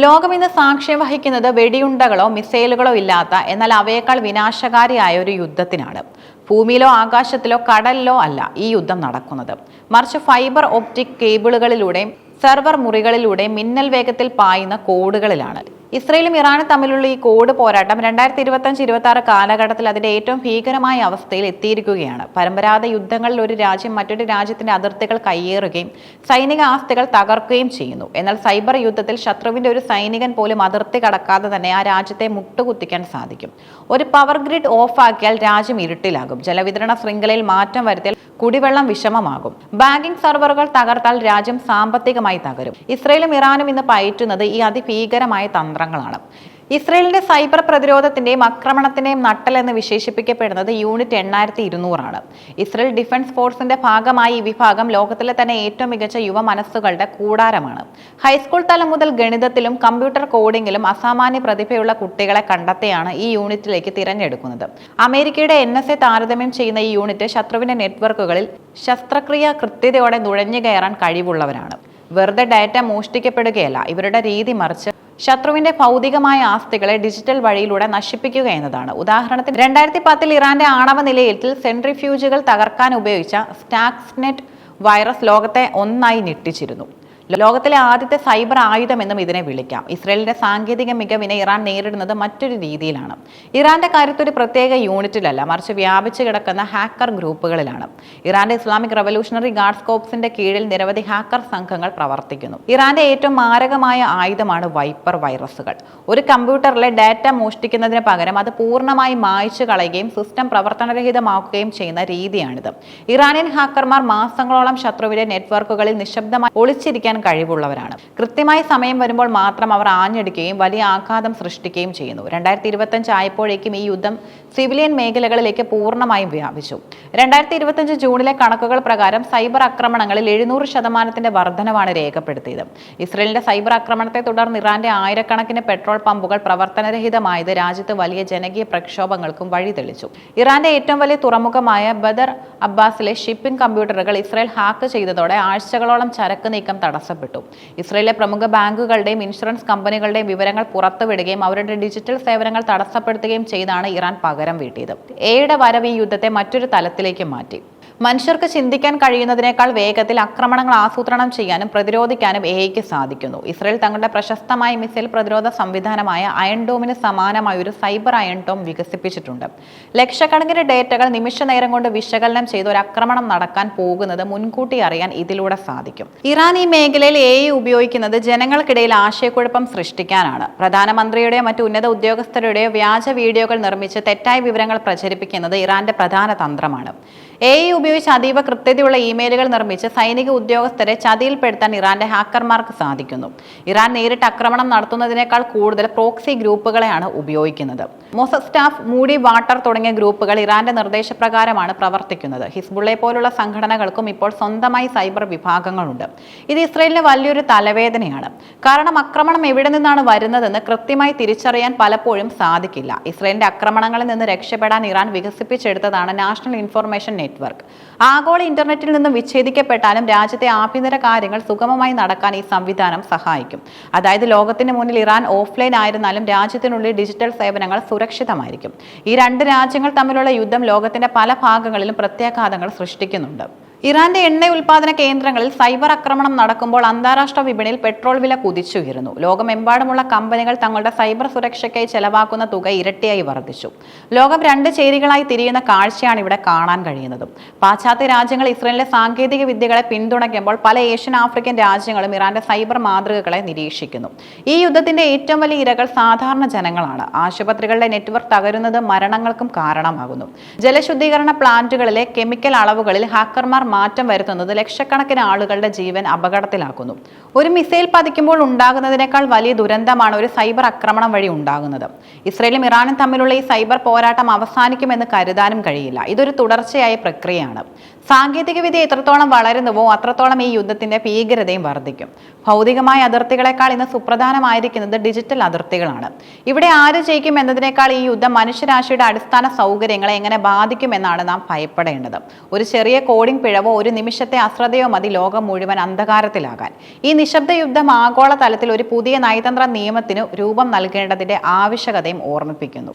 ലോകം ഇന്ന് സാക്ഷ്യം വഹിക്കുന്നത് വെടിയുണ്ടകളോ മിസൈലുകളോ ഇല്ലാത്ത എന്നാൽ അവയേക്കാൾ വിനാശകാരിയായ ഒരു യുദ്ധത്തിനാണ്. ഭൂമിയിലോ ആകാശത്തിലോ കടലിലോ അല്ല ഈ യുദ്ധം നടക്കുന്നത്. മറിച്ച് ഫൈബർ ഓപ്റ്റിക് കേബിളുകളിലൂടെയും സെർവർ മുറികളിലൂടെയും മിന്നൽ വേഗത്തിൽ പായുന്ന കോഡുകളിലാണ്. ഇസ്രയേലും ഇറാനും തമ്മിലുള്ള ഈ കോഡ് പോരാട്ടം രണ്ടായിരത്തി ഇരുപത്തഞ്ച് ഇരുപത്തി ആറ് കാലഘട്ടത്തിൽ അതിന്റെ ഏറ്റവും ഭീകരമായ അവസ്ഥയിൽ എത്തിയിരിക്കുകയാണ്. പരമ്പരാഗത യുദ്ധങ്ങളിൽ ഒരു രാജ്യം മറ്റൊരു രാജ്യത്തിന്റെ അതിർത്തികൾ കയ്യേറുകയും സൈനിക ആസ്തികൾ തകർക്കുകയും ചെയ്യുന്നു. എന്നാൽ സൈബർ യുദ്ധത്തിൽ ശത്രുവിന്റെ ഒരു സൈനികൻ പോലും അതിർത്തി കടക്കാതെ തന്നെ ആ രാജ്യത്തെ മുട്ടുകുത്തിക്കാൻ സാധിക്കും. ഒരു പവർ ഗ്രിഡ് ഓഫാക്കിയാൽ രാജ്യം ഇരുട്ടിലാകും. ജലവിതരണ ശൃംഖലയിൽ മാറ്റം വരുത്തിയാൽ കുടിവെള്ളം വിഷമമാകും. ബാങ്കിംഗ് സെർവറുകൾ തകർത്താൽ രാജ്യം സാമ്പത്തികമായി തകരും. ഇസ്രയേലും ഇറാനും ഇന്ന് പയറ്റുന്നത് ഈ അതിഭീകരമായ തന്ത്രങ്ങളാണ്. ഇസ്രയേലിന്റെ സൈബർ പ്രതിരോധത്തിന്റെയും ആക്രമണത്തിന്റെയും നട്ടൽ എന്ന് വിശേഷിപ്പിക്കപ്പെടുന്നത് യൂണിറ്റ് എണ്ണായിരത്തി ഇരുന്നൂറാണ്. ഇസ്രയേൽ ഡിഫൻസ് ഫോഴ്സിന്റെ ഭാഗമായി ഈ വിഭാഗം ലോകത്തിലെ തന്നെ ഏറ്റവും മികച്ച യുവ മനസ്സുകളുടെ കൂടാരമാണ്. ഹൈസ്കൂൾ തലം മുതൽ ഗണിതത്തിലും കമ്പ്യൂട്ടർ കോഡിംഗിലും അസാമാന്യ പ്രതിഭയുള്ള കുട്ടികളെ കണ്ടെത്തിയാണ് ഈ യൂണിറ്റിലേക്ക് തിരഞ്ഞെടുക്കുന്നത്. അമേരിക്കയുടെ എൻ എസ് എ താരതമ്യം ചെയ്യുന്ന ഈ യൂണിറ്റ് ശത്രുവിന്റെ നെറ്റ്വർക്കുകളിൽ ശസ്ത്രക്രിയ കൃത്യതയോടെ നുഴഞ്ഞു കയറാൻ കഴിവുള്ളവരാണ്. വെറുതെ ഡാറ്റ മോഷ്ടിക്കപ്പെടുകയല്ല ഇവരുടെ രീതി മറിച്ച് ശത്രുവിന്റെ ഭൗതികമായ ആസ്തികളെ ഡിജിറ്റൽ വഴിയിലൂടെ നശിപ്പിക്കുക എന്നതാണ്. ഉദാഹരണത്തിന് രണ്ടായിരത്തി പത്തിൽ ഇറാന്റെ ആണവ നിലയത്തിൽ സെൻട്രിഫ്യൂജുകൾ തകർക്കാൻ ഉപയോഗിച്ച സ്റ്റാക്സ്നെറ്റ് വൈറസ് ലോകത്തെ ഒന്നായി ഞെട്ടിച്ചിരുന്നു. ലോകത്തിലെ ആദ്യത്തെ സൈബർ ആയുധം ആയുധമെന്നും ഇതിനെ വിളിക്കാം. ഇസ്രയേലിന്റെ സാങ്കേതിക മികവിനെ ഇറാൻ നേരിടുന്നത് മറ്റൊരു രീതിയിലാണ്. ഇറാന്റെ കാര്യത്തിൽ ഒരു പ്രത്യേക യൂണിറ്റിലല്ല മറിച്ച് വ്യാപിച്ചു കിടക്കുന്ന ഹാക്കർ ഗ്രൂപ്പുകളിലാണ്. ഇറാന്റെ ഇസ്ലാമിക് റവല്യൂഷണറി ഗാർഡ്സ് കോപ്സിന്റെ കീഴിൽ നിരവധി ഹാക്കർ സംഘങ്ങൾ പ്രവർത്തിക്കുന്നു. ഇറാന്റെ ഏറ്റവും മാരകമായ ആയുധമാണ് വൈപ്പർ വൈറസുകൾ. ഒരു കമ്പ്യൂട്ടറിലെ ഡാറ്റ മോഷ്ടിക്കുന്നതിന് പകരം അത് പൂർണമായി മായ്ച്ചു കളയുകയും സിസ്റ്റം പ്രവർത്തനരഹിതമാക്കുകയും ചെയ്യുന്ന രീതിയാണിത്. ഇറാനിയൻ ഹാക്കർമാർ മാസങ്ങളോളം ശത്രുവിന്റെ നെറ്റ്വർക്കുകളിൽ നിശബ്ദമായി ഒളിച്ചിരിക്കാൻ കഴിവുള്ളവരാണ്. കൃത്യമായി സമയം വരുമ്പോൾ മാത്രം അവർ ആഞ്ഞടിക്കുകയും വലിയ ആഘാതം സൃഷ്ടിക്കുകയും ചെയ്യുന്നു. രണ്ടായിരത്തി ഇരുപത്തഞ്ച് ആയപ്പോഴേക്കും ഈ യുദ്ധം സിവിലിയൻ മേഖലകളിലേക്ക് പൂർണമായും വ്യാപിച്ചു. രണ്ടായിരത്തി ഇരുപത്തഞ്ച് ജൂണിലെ കണക്കുകൾ പ്രകാരം സൈബർ ആക്രമണങ്ങളിൽ എഴുന്നൂറ് ശതമാനത്തിന്റെ വർധനവാണ് രേഖപ്പെടുത്തിയത്. ഇസ്രയേലിന്റെ സൈബർ ആക്രമണത്തെ തുടർന്ന് ഇറാന്റെ ആയിരക്കണക്കിന് പെട്രോൾ പമ്പുകൾ പ്രവർത്തനരഹിതമായത് രാജ്യത്ത് വലിയ ജനകീയ പ്രക്ഷോഭങ്ങൾക്കും വഴിതെളിച്ചു. ഇറാന്റെ ഏറ്റവും വലിയ തുറമുഖമായ ബദർ അബ്ബാസിലെ ഷിപ്പിംഗ് കമ്പ്യൂട്ടറുകൾ ഇസ്രയേൽ ഹാക്ക് ചെയ്തതോടെ ആഴ്ചകളോളം ചരക്ക് നീക്കം തടസ്സപ്പെട്ടു. ഇസ്രയേലിലെ പ്രമുഖ ബാങ്കുകളുടെയും ഇൻഷുറൻസ് കമ്പനികളുടെയും വിവരങ്ങൾ പുറത്തുവിടുകയും അവരുടെ ഡിജിറ്റൽ സേവനങ്ങൾ തടസ്സപ്പെടുത്തുകയും ചെയ്താണ് ഇറാൻ പകരം വീട്ടിയത്. എയുടെ വരവ് ഈ യുദ്ധത്തെ മറ്റൊരു തലത്തിലേക്ക് മാറ്റി. മനുഷ്യർക്ക് ചിന്തിക്കാൻ കഴിയുന്നതിനേക്കാൾ വേഗത്തിൽ ആക്രമണങ്ങൾ ആസൂത്രണം ചെയ്യാനും പ്രതിരോധിക്കാനും എഐക്ക് സാധിക്കുന്നു. ഇസ്രയേൽ തങ്ങളുടെ പ്രശസ്തമായ മിസൈൽ പ്രതിരോധ സംവിധാനമായ അയൺ ഡോമിന് സമാനമായ ഒരു സൈബർ അയൺ ഡോം വികസിപ്പിച്ചിട്ടുണ്ട്. ലക്ഷക്കണക്കിന് ഡേറ്റകൾ നിമിഷ നേരം കൊണ്ട് വിശകലനം ചെയ്ത് ഒരു ആക്രമണം നടക്കാൻ പോകുന്നത് മുൻകൂട്ടി അറിയാൻ ഇതിലൂടെ സാധിക്കും. ഇറാൻ ഈ മേഖലയിൽ എ ഉപയോഗിക്കുന്നത് ജനങ്ങൾക്കിടയിൽ ആശയക്കുഴപ്പം സൃഷ്ടിക്കാനാണ്. പ്രധാനമന്ത്രിയുടെയോ മറ്റു ഉന്നത ഉദ്യോഗസ്ഥരുടെയോ വ്യാജ വീഡിയോകൾ നിർമ്മിച്ച് തെറ്റായ വിവരങ്ങൾ പ്രചരിപ്പിക്കുന്നത് ഇറാന്റെ പ്രധാന തന്ത്രമാണ്. എ ഉപയോഗിച്ച് അതീവ കൃത്യതയുള്ള ഇമെയിലുകൾ നിർമ്മിച്ച് സൈനിക ഉദ്യോഗസ്ഥരെ ചതിയിൽപ്പെടുത്താൻ ഇറാന്റെ ഹാക്കർമാർക്ക് സാധിക്കുന്നു. ഇറാൻ നേരിട്ട് ആക്രമണം നടത്തുന്നതിനേക്കാൾ കൂടുതൽ പ്രോക്സി ഗ്രൂപ്പുകളെയാണ് ഉപയോഗിക്കുന്നത്. മൊസസ്റ്റാഫ് മൂടി വാട്ടർ തുടങ്ങിയ ഗ്രൂപ്പുകൾ ഇറാന്റെ നിർദ്ദേശപ്രകാരമാണ് പ്രവർത്തിക്കുന്നത്. ഹിസ്ബുള്ളെ പോലുള്ള സംഘടനകൾക്കും ഇപ്പോൾ സ്വന്തമായി സൈബർ വിഭാഗങ്ങളുണ്ട്. ഇത് ഇസ്രയേലിന് വലിയൊരു തലവേദനയാണ്. കാരണം ആക്രമണം എവിടെ നിന്നാണ് വരുന്നതെന്ന് കൃത്യമായി തിരിച്ചറിയാൻ പലപ്പോഴും സാധിക്കില്ല. ഇസ്രയേലിന്റെ ആക്രമണങ്ങളിൽ നിന്ന് രക്ഷപ്പെടാൻ ഇറാൻ വികസിപ്പിച്ചെടുത്തതാണ് നാഷണൽ ഇൻഫർമേഷൻ നെറ്റ്വർക്ക്. ആഗോള ഇന്റർനെറ്റിൽ നിന്നും വിച്ഛേദിക്കപ്പെട്ടാലും രാജ്യത്തെ ആഭ്യന്തര കാര്യങ്ങൾ സുഗമമായി നടക്കാൻ ഈ സംവിധാനം സഹായിക്കും. അതായത് ലോകത്തിന് മുന്നിൽ ഇറാൻ ഓഫ്ലൈൻ ആയിരുന്നാലും രാജ്യത്തിനുള്ളിൽ ഡിജിറ്റൽ സേവനങ്ങൾ സുരക്ഷിതമായിരിക്കും. ഈ രണ്ട് രാജ്യങ്ങൾ തമ്മിലുള്ള യുദ്ധം ലോകത്തിന്റെ പല ഭാഗങ്ങളിലും പ്രത്യാഘാതങ്ങൾ സൃഷ്ടിക്കുന്നുണ്ട്. ഇറാന്റെ എണ്ണ ഉൽപാദന കേന്ദ്രങ്ങളിൽ സൈബർ ആക്രമണം നടക്കുമ്പോൾ അന്താരാഷ്ട്ര വിപണിയിൽ പെട്രോൾ വില കുതിച്ചുയരുന്നു. ലോകമെമ്പാടുമുള്ള കമ്പനികൾ തങ്ങളുടെ സൈബർ സുരക്ഷയ്ക്കായി ചെലവാക്കുന്ന തുക ഇരട്ടിയായി വർദ്ധിച്ചു. ലോകം രണ്ട് ചേരികളായി തിരിയുന്ന കാഴ്ചയാണ് ഇവിടെ കാണാൻ കഴിയുന്നത്. പാശ്ചാത്യ രാജ്യങ്ങൾ ഇസ്രയേലിലെ സാങ്കേതിക വിദ്യകളെ പിന്തുണയ്ക്കുമ്പോൾ പല ഏഷ്യൻ ആഫ്രിക്കൻ രാജ്യങ്ങളും ഇറാന്റെ സൈബർ മാതൃകകളെ നിരീക്ഷിക്കുന്നു. ഈ യുദ്ധത്തിന്റെ ഏറ്റവും വലിയ ഇരകൾ സാധാരണ ജനങ്ങളാണ്. ആശുപത്രികളുടെ നെറ്റ്വർക്ക് തകരുന്നത് മരണങ്ങൾക്കും കാരണമാകുന്നു. ജലശുദ്ധീകരണ പ്ലാന്റുകളിലെ കെമിക്കൽ അളവുകളിൽ ഹാക്കർമാർ മാറ്റം വരുത്തുന്നത് ലക്ഷക്കണക്കിന് ആളുകളുടെ ജീവൻ അപകടത്തിലാക്കുന്നു. ഒരു മിസൈൽ പതിക്കുമ്പോൾ ഉണ്ടാകുന്നതിനേക്കാൾ വലിയ ദുരന്തമാണ് ഒരു സൈബർ ആക്രമണം വഴി ഉണ്ടാകുന്നത്. ഇസ്രയേലും ഇറാനും തമ്മിലുള്ള ഈ സൈബർ പോരാട്ടം അവസാനിക്കുമെന്ന് കരുതാനും കഴിയില്ല. ഇതൊരു തുടർച്ചയായ പ്രക്രിയയാണ്. സാങ്കേതികവിദ്യ എത്രത്തോളം വളരുന്നുവോ അത്രത്തോളം ഈ യുദ്ധത്തിന്റെ ഭീകരതയും വർദ്ധിക്കും. ഭൗതികമായ അതിർത്തികളെക്കാൾ ഇന്ന് സുപ്രധാനമായിരിക്കുന്നത് ഡിജിറ്റൽ അതിർത്തികളാണ്. ഇവിടെ ആര് ജയിക്കും എന്നതിനേക്കാൾ ഈ യുദ്ധം മനുഷ്യരാശിയുടെ അടിസ്ഥാന സൗകര്യങ്ങളെ എങ്ങനെ ബാധിക്കുമെന്നാണ് നാം ഭയപ്പെടേണ്ടത്. ഒരു ചെറിയ കോഡിംഗ് പിഴവോ ഒരു നിമിഷത്തെ അശ്രദ്ധയോ മതി ലോകം മുഴുവൻ അന്ധകാരത്തിലാകാൻ. ഈ നിശബ്ദ യുദ്ധം ആഗോള തലത്തിൽ ഒരു പുതിയ നയതന്ത്ര നിയമത്തിന് രൂപം നൽകേണ്ടതിന്റെ ആവശ്യകതയും ഓർമ്മിപ്പിക്കുന്നു.